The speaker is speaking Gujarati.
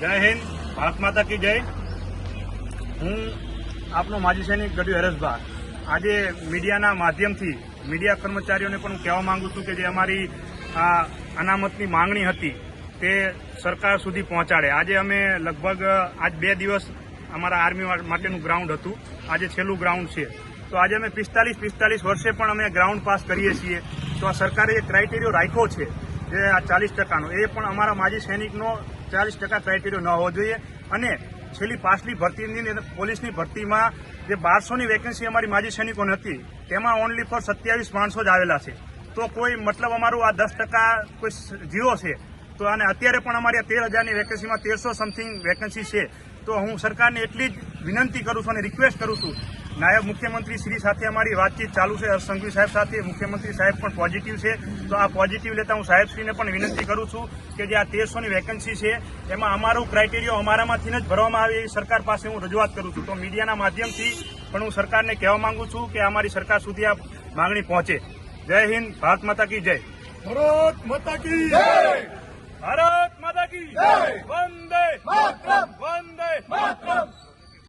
જય હિન્દ, ભારત માતા કી જય. હું આપનો માજી સૈનિક ગઢવી હરેશભા આજે મીડિયાના માધ્યમથી મીડિયા કર્મચારીઓને પણ હું કહેવા માંગુ છું કે જે અમારી આ અનામતની માંગણી હતી તે સરકાર સુધી પહોંચાડે. આજે અમે લગભગ આજ બે દિવસ અમારા આર્મી માટેનું ગ્રાઉન્ડ હતું. આજે છેલ્લું ગ્રાઉન્ડ છે. તો આજે અમે પિસ્તાલીસ પિસ્તાલીસ વર્ષે પણ અમે ગ્રાઉન્ડ પાસ કરીએ છીએ. તો આ સરકારે એક ક્રાઇટેરિયો રાખ્યો છે, જે આ ચાલીસ ટકાનો. એ પણ અમારા માજી સૈનિકનો ચાલીસ ટકા ક્રાઇટેરિયો ન હોવો જોઈએ. અને છેલ્લી પાછલી ભરતીની પોલીસની ભરતીમાં જે બારસોની વેકેન્સી અમારી માજી સૈનિકોની હતી, તેમાં ઓનલી ફોર સત્યાવીસ માણસો જ આવેલા છે. તો કોઈ મતલબ અમારું આ દસ ટકા કોઈ જીરો છે. તો અને અત્યારે પણ અમારી આ તેર હજારની વેકેન્સીમાં તેરસો સમથિંગ વેકેન્સી છે. તો હું સરકારને એટલી જ વિનંતી કરું છું અને રિક્વેસ્ટ કરું છું નાયબ મુખ્યમંત્રી શ્રી સાથે અમારી વાતચીત ચાલુ છે. હર્ષસંઘવી સાહેબ સાથે મુખ્યમંત્રી સાહેબ પણ પોઝિટિવ છે. તો આ પોઝિટિવ લેતા હું સાહેબશ્રીને પણ વિનંતી કરું છું કે જે આ તેરસોની વેકન્સી છે એમાં અમારું ક્રાઇટેરિયો અમારામાંથી જ ભરવામાં આવે એવી સરકાર પાસે હું રજૂઆત કરું છું. તો મીડિયાના માધ્યમથી પણ હું સરકારને કહેવા માંગુ છું કે અમારી સરકાર સુધી આ માંગણી પહોંચે. જય હિન્દ ભારત માતા કી જય. ભારત માતા કી જય. ભારત માતા કી જય. વંદે માતરમ. વંદે માતરમ.